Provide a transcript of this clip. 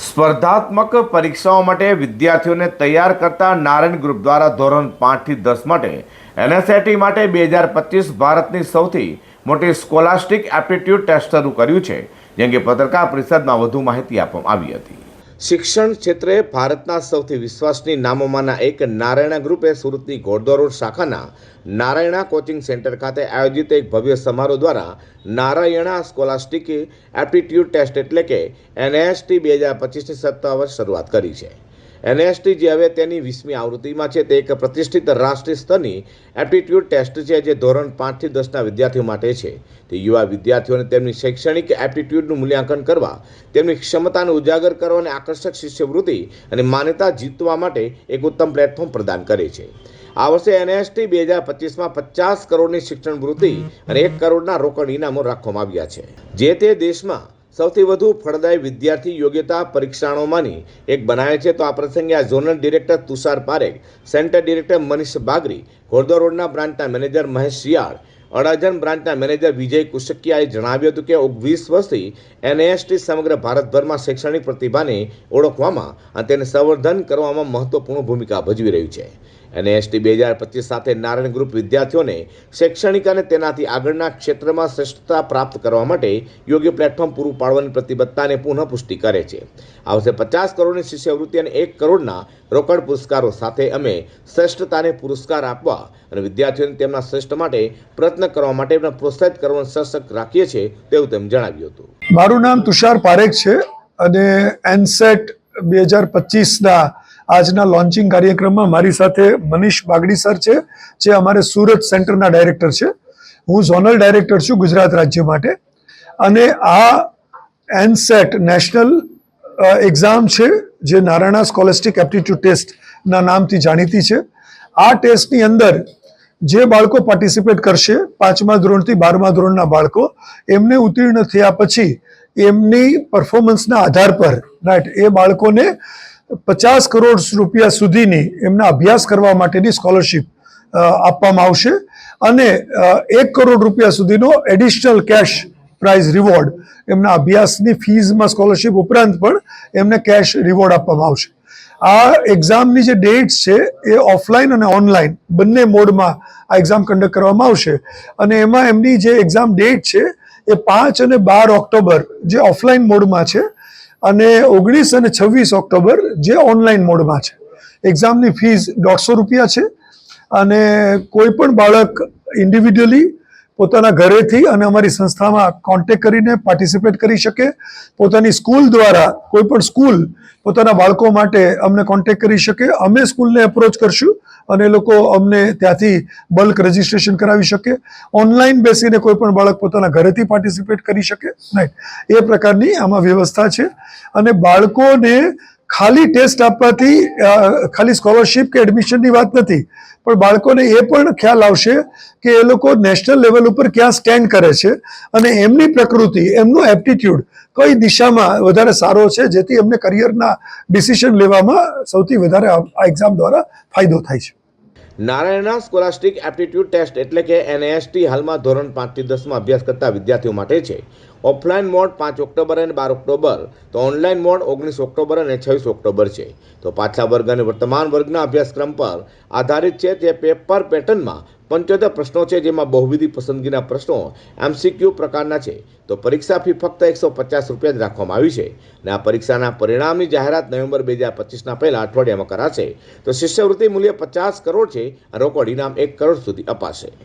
સ્પર્ધાત્મક પરીક્ષાઓ માટે વિદ્યાર્થીઓને તૈયાર કરતા નારાયણ ગ્રુપ દ્વારા ધોરણ પાંચથી દસ માટે એનએસએટી માટે બે હજાર પચીસ ભારતની સૌથી મોટી સ્કોલાસ્ટિક એપ્ટિટ્યૂડ ટેસ્ટ શરૂ કર્યું છે, જેમ કે પત્રકાર પરિષદમાં વધુ માહિતી આપવામાં આવી હતી. શિક્ષણ ક્ષેત્રે ભારતના સૌથી વિશ્વાસની નામોમાંના એક નારાયણા ગ્રુપે સુરતની ઘોડદોર રોડ શાખાના નારાયણા કોચિંગ સેન્ટર ખાતે આયોજિત એક ભવ્ય સમારોહ દ્વારા નારાયણા સ્કોલાસ્ટિક એપ્ટિટ્યૂડ ટેસ્ટ એટલે કે એનએસટી બે હજાર પચીસની સત્તાવાર શરૂઆત કરી છે. એનએસટી જે હવે તેની વીસમી આવૃત્તિમાં છે તે એક પ્રતિષ્ઠિત રાષ્ટ્રીય સ્તરની એપ્ટિટ્યૂડ ટેસ્ટ છે જે ધોરણ પાંચથી દસના વિદ્યાર્થીઓ માટે છે. તે યુવા વિદ્યાર્થીઓને તેમની શૈક્ષણિક એપ્ટિટ્યૂડનું મૂલ્યાંકન કરવા, તેમની ક્ષમતાને ઉજાગર કરવા અને આકર્ષક શિષ્યવૃત્તિ અને માન્યતા જીતવા માટે એક ઉત્તમ પ્લેટફોર્મ પ્રદાન કરે છે. આ વર્ષે એનએસટી બે હજાર પચીસમાં પચાસ કરોડની શિક્ષણ વૃત્તિ અને એક કરોડના રોકડ ઇનામો રાખવામાં આવ્યા છે. જે તે દેશમાં સૌથી વધુ ફળદાયી વિદ્યાર્થી યોગ્યતા પરીક્ષાઓમાંની એક બનાવે છે. તો આ પ્રસંગે આ zonal director Tushar Parekh, centre director Manish Bagri ઘોડદોર રોડના બ્રાન્ચના મેનેજર મહેશ શિયાળ, અડાજણ બ્રાન્ચના મેનેજર વિજય કુશકિયાએ જણાવ્યું હતું કે વીસ વર્ષથી એનએએસટી સમગ્ર ભારતભરમાં શૈક્ષણિક પ્રતિભાને ઓળખવામાં અને તેને સંવર્ધન કરવામાં મહત્વપૂર્ણ ભૂમિકા ભજવી રહ્યું છે. એનએસટી બે હજાર પચીસ સાથે નારાયણ ગ્રુપ વિદ્યાર્થીઓને શૈક્ષણિક અને તેનાથી આગળના ક્ષેત્રમાં શ્રેષ્ઠતા પ્રાપ્ત કરવા માટે યોગ્ય પ્લેટફોર્મ પૂરું પાડવાની પ્રતિબદ્ધતાને પુનઃ પુષ્ટિ કરે છે. આ વર્ષે પચાસ કરોડની શિષ્યવૃત્તિ અને એક કરોડના રોકડ પુરસ્કારો સાથે અમે શ્રેષ્ઠતાને પુરસ્કાર આપવા અને વિદ્યાર્થીઓને તેમના શ્રેષ્ઠ માટે પ્રયત્ન કરવા માટે એમને પ્રોત્સાહિત કરવાનું સશક્ત રાખીએ છીએ તેવું તેમ જણાવ્યું હતું. મારું નામ તુષાર પારેખ છે અને એનસેટ બે હજાર પચીસના આજના લોન્ચિંગ કાર્યક્રમમાં મારી સાથે મનીષ બાગડી સર છે, જે અમારે સુરત સેન્ટરના ડાયરેક્ટર છે. હું ઝોનલ ડાયરેક્ટર છું ગુજરાત રાજ્ય માટે. અને આ એનસેટ નેશનલ એક્ઝામ છે, જે નારાયણા સ્કોલેસ્ટિક એપ્ટિટ્યૂડ ટેસ્ટના નામથી જાણીતી છે. આ ટેસ્ટની અંદર જે બાળકો પાર્ટિસિપેટ કરશે, પાંચમા ધોરણથી બારમા ધોરણના બાળકો, એમને ઉત્તીર્ણ થયા પછી એમની પરફોર્મન્સના આધાર પર રાઈટ એ બાળકોને પચાસ કરોડ રૂપિયા સુધીની એમના અભ્યાસ કરવા માટેની સ્કોલરશિપ આપવામાં આવશે. અને એક કરોડ રૂપિયા સુધીનો એડિશનલ કેશ પ્રાઇઝ રિવોર્ડ એમના અભ્યાસની ફીઝમાં સ્કોલરશિપ ઉપરાંત પણ એમને કેશ રિવોર્ડ આપવામાં આવશે. આ એક્ઝામની જે ડેટ્સ છે એ ઓફલાઈન અને ઓનલાઈન બંને મોડમાં આ એક્ઝામ કન્ડક્ટ કરવામાં આવશે. અને એમાં એમની જે એક્ઝામ ડેટ છે એ પાંચ અને બાર ઓક્ટોબર જે ઓફલાઈન મોડમાં છે અને ઓગણીસ અને છવ્વીસ ઓક્ટોબર જે ઓનલાઈન મોડમાં છે. એક્ઝામની ફીસ દોઢસો રૂપિયા છે અને કોઈ પણ બાળક ઇન્ડિવિડ્યુઅલી પોતાના ઘરેથી અને અમારી સંસ્થામાં કોન્ટેક કરીને પાર્ટિસિપેટ કરી શકે. પોતાની સ્કૂલ દ્વારા, કોઈ પણ સ્કૂલ પોતાના બાળકો માટે અમને કોન્ટેક કરી શકે. અમે સ્કૂલને એપ્રોચ કરશું અને એ લોકો અમને ત્યાંથી બલ્ક રજીસ્ટ્રેશન કરાવી શકે. ઓનલાઈન બેસીને કોઈ પણ બાળક પોતાના ઘરેથી પાર્ટિસિપેટ કરી શકે. રાઈટ એ પ્રકારની આમાં વ્યવસ્થા છે. અને બાળકોને ખાલી ટેસ્ટ આપવાથી ખાલી સ્કોલરશિપ કે એડમિશનની વાત નથી, પણ બાળકોને એ પણ ખ્યાલ આવશે કે એ લોકો નેશનલ લેવલ ઉપર ક્યાં સ્ટેન્ડ કરે છે અને એમની પ્રકૃતિ, એમનું એપ્ટિટ્યૂડ કઈ દિશામાં વધારે સારો છે, જેથી એમને કરિયરના ડિસિઝન લેવામાં સૌથી વધારે આ એક્ઝામ દ્વારા ફાયદો થાય છે. નારાયણા સ્કોલાસ્ટિક એપ્ટિટ્યૂડ ટેસ્ટ એટલે કે એનએસટી હાલમાં ધોરણ પાંચથી દસમાં અભ્યાસ કરતા વિદ્યાર્થીઓ માટે છે. ઓફલાઈન મોડ પાંચ ઓક્ટોબર અને બાર ઓક્ટોબર, તો ઓનલાઈન મોડ ઓગણીસ ઓક્ટોબર અને છવ્વીસ ઓક્ટોબર છે. તો પાછલા વર્ગ અને વર્તમાન વર્ગના અભ્યાસક્રમ પર આધારિત છે તે પેપર પેટર્નમાં પંચોતેર પ્રશ્નો છે જેમાં બહુવિધિ પસંદગીના પ્રશ્નો એમસીક્યુ પ્રકારના છે. તો પરીક્ષા ફી ફક્ત એકસો પચાસ રૂપિયા જ રાખવામાં આવી છે અને આ પરીક્ષાના પરિણામની જાહેરાત નવેમ્બર બે હજાર પચીસના પહેલા અઠવાડિયામાં કરાશે. તો શિષ્યવૃત્તિ મૂલ્ય પચાસ કરોડ છે રોકડ ઇનામ એક કરોડ સુધી અપાશે.